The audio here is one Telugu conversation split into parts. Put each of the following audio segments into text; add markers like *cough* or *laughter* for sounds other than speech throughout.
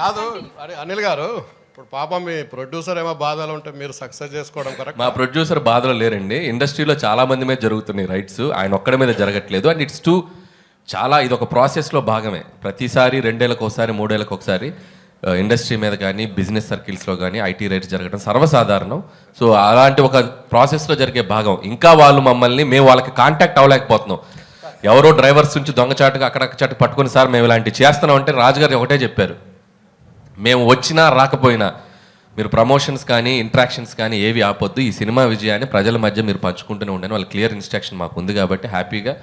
కాదు అరే అనిల్ గారు ఇప్పుడు పాపం మీ ప్రొడ్యూసర్ ఏమో బాధలు ఉంటే మీరు సక్సెస్ చేసుకోవడం కరెక్ట్ మా ప్రొడ్యూసర్ బాధలో లేరండి. ఇండస్ట్రీలో చాలా మంది మీద జరుగుతున్నాయి రైట్స్ ఆయన ఒక్కడి మీద జరగట్లేదు. అండ్ ఇట్స్ టూ చాలా ఇది ఒక ప్రాసెస్లో భాగమే. ప్రతిసారి రెండేళ్ళకి ఒకసారి మూడేళ్ళకి ఒకసారి ఇండస్ట్రీ మీద కానీ బిజినెస్ సర్కిల్స్లో కానీ ఐటీ రైట్స్ జరగడం సర్వసాధారణం. సో అలాంటి ఒక ప్రాసెస్లో జరిగే భాగం. ఇంకా వాళ్ళు మమ్మల్ని మేము వాళ్ళకి కాంటాక్ట్ అవ్వలేకపోతున్నాం. ఎవరో డ్రైవర్స్ నుంచి దొంగచాటుగా అక్కడ చాటు పట్టుకుని సార్ మేము ఇలాంటివి చేస్తున్నాం. అంటే రాజుగారు ఒకటే చెప్పారు. మేము వచ్చినా రాకపోయినా మీరు ప్రమోషన్స్ కానీ ఇంట్రాక్షన్స్ కానీ ఏవి ఆపొద్దు. ఈ సినిమా విజయాన్ని ప్రజల మధ్య మీరు పంచుకుంటూనే ఉండండి. వాళ్ళ క్లియర్ ఇన్స్ట్రక్షన్ మాకు ఉంది కాబట్టి హ్యాపీగా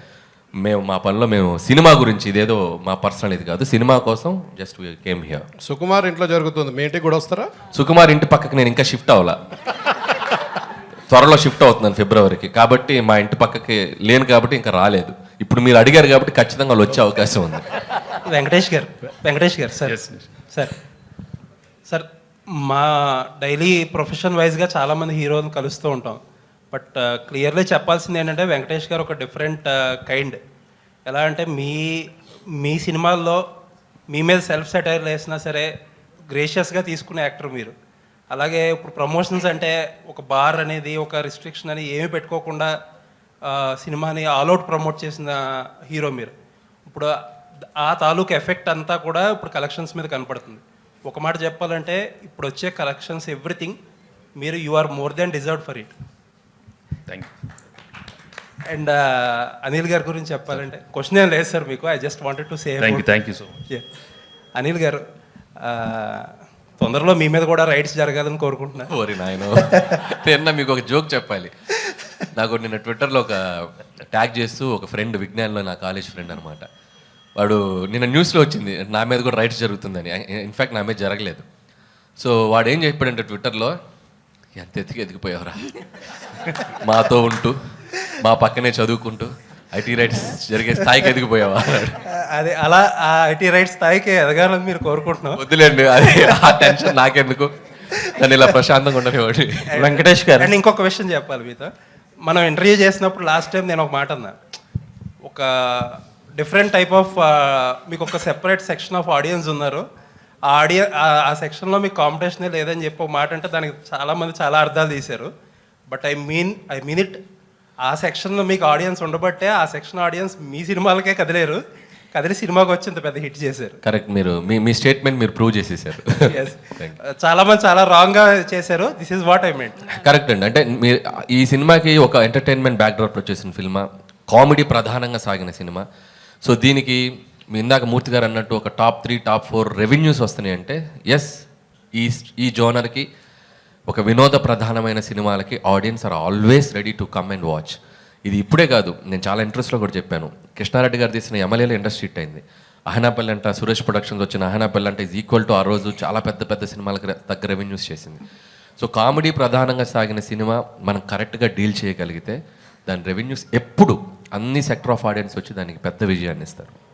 మేము మా పనిలో మేము సినిమా గురించి ఇదేదో మా పర్సనల్ ఇది కాదు. సినిమా కోసం జస్ట్ కేమ్ హియర్ సుకుమార్ ఇంట్లో జరుగుతుంది. మీ ఇంటికి కూడా వస్తారా? సుకుమార్ ఇంటి పక్కకి నేను ఇంకా షిఫ్ట్ అవ్వాలా. త్వరలో షిఫ్ట్ అవుతున్నాను ఫిబ్రవరికి. కాబట్టి మా ఇంటి పక్కకి లేను కాబట్టి ఇంకా రాలేదు. ఇప్పుడు మీరు అడిగారు కాబట్టి ఖచ్చితంగా వాళ్ళు వచ్చే అవకాశం ఉంది. వెంకటేష్ గారు. వెంకటేష్ గారు సార్. సార్ సార్ మా డైలీ ప్రొఫెషన్ వైజ్గా చాలామంది హీరోలు కలుస్తూ ఉంటాం. బట్ క్లియర్లీ చెప్పాల్సింది ఏంటంటే వెంకటేష్ గారు ఒక డిఫరెంట్ కైండ్. ఎలా అంటే మీ మీ సినిమాల్లో మీ మీద సెల్ఫ్ సెటైర్ వేసినా సరే గ్రేషియస్గా తీసుకునే యాక్టర్ మీరు. అలాగే ఇప్పుడు ప్రమోషన్స్ అంటే ఒక బార్ అనేది ఒక రిస్ట్రిక్షన్ అని ఏమీ పెట్టుకోకుండా సినిమాని ఆల్అవుట్ ప్రమోట్ చేసిన హీరో మీరు. ఇప్పుడు ఆ తాలూకు ఎఫెక్ట్ అంతా కూడా ఇప్పుడు కలెక్షన్స్ మీద కనపడుతుంది. ఒక మాట చెప్పాలంటే ఇప్పుడు వచ్చే కలెక్షన్స్ ఎవ్రీథింగ్ మీరు you are more than deserve for it thank you and Anil గారి గురించి చెప్పాలంటే క్వశ్చన్ ఏం లేదు సార్ మీకు I just wanted to say thank you thank you so much Anil గారు ఆ, తొందరలో మీ మీద కూడా రైట్స్ జరగాలని కోరుకుంటున్నా. ఓరి నాయన నిన్న మీకు ఒక జోక్ చెప్పాలి. నాకు నిన్న ట్విట్టర్లో ఒక ట్యాగ్ చేస్తూ ఒక ఫ్రెండ్ విజ్ఞాన్లో నా కాలేజ్ ఫ్రెండ్ అనమాట వాడు నిన్న న్యూస్లో వచ్చింది నా మీద కూడా రైట్స్ జరుగుతుందని. ఇన్ఫ్యాక్ట్ నా మీద జరగలేదు. సో వాడు ఏం చెప్పాడంటే ట్విట్టర్లో ఎంత ఎత్తికి ఎదిగిపోయావురా? మాతో ఉంటూ మా పక్కనే చదువుకుంటూ ఐటీ రైట్స్ జరిగే స్థాయికి ఎదిగిపోయావా? అదే అలా ఆ ఐటీ రైట్స్ స్థాయికి ఎదగాలని మీరు కోరుకుంటున్నాం వద్దులేండి అది ఆ టెన్షన్ నాకెందుకు? నన్ను ఇలా ప్రశాంతంగా ఉండనివాడి వెంకటేష్ గారు. అండ్ ఇంకొక విషయం చెప్పాలి మీతో. మనం ఇంటర్వ్యూ చేసినప్పుడు లాస్ట్ టైం నేను ఒక మాట అన్నా. ఒక డిఫరెంట్ టైప్ ఆఫ్ మీకు ఒక సెపరేట్ సెక్షన్ ఆఫ్ ఆడియన్స్ ఉన్నారు. ఆ ఆడియన్ ఆ సెక్షన్లో మీకు కాంపిటీషనే లేదని చెప్పి ఒక మాట అంటే దానికి చాలా మంది చాలా అర్థాలు తీశారు. But I mean I mean it uh సెక్షన్లో మీకు ఆడియన్స్ ఉండబట్టే ఆ సెక్షన్ ఆడియన్స్ మీ సినిమాలకే కదిలేరు. కదిలి సినిమాకి వచ్చి ఇంత పెద్ద హిట్ చేశారు. కరెక్ట్ మీరు మీ మీ స్టేట్మెంట్ మీరు ప్రూవ్ చేసేసారు. *laughs* చాలా మంది చాలా రాంగ్గా చేశారు. This is what I meant correct అండి. అంటే మీరు ఈ సినిమాకి ఒక ఎంటర్టైన్మెంట్ బ్యాక్డ్రాప్ వచ్చేసిన సినిమా. కామెడీ ప్రధానంగా సాగిన సినిమా. సో దీనికి మీ ఇందాక మూర్తి గారు అన్నట్టు ఒక top three top four revenues వస్తున్నాయి అంటే ఎస్ ఈ ఈ జోనర్కి ఒక వినోద ప్రధానమైన సినిమాలకి audience are always ready to come and watch. ఇది ఇప్పుడే కాదు నేను చాలా ఇంట్రెస్ట్లో కూడా చెప్పాను. కృష్ణారెడ్డి గారు తీసిన ఎమ్మెల్యేల ఇండస్ట్రీ హిట్ అయింది. అహనాపల్లి అంట సురేష్ ప్రొడక్షన్స్ వచ్చిన అహనాపల్లి అంటే ఈజ్ ఈక్వల్ టు ఆ రోజు చాలా పెద్ద పెద్ద సినిమాలకు తగ్గ రెవెన్యూస్ చేసింది. సో కామెడీ ప్రధానంగా సాగిన సినిమా మనం కరెక్ట్గా డీల్ చేయగలిగితే దాని రెవెన్యూస్ ఎప్పుడు అన్ని సెక్టర్ ఆఫ్ ఆడియన్స్ వచ్చి దానికి పెద్ద విజయాన్ని ఇస్తారు.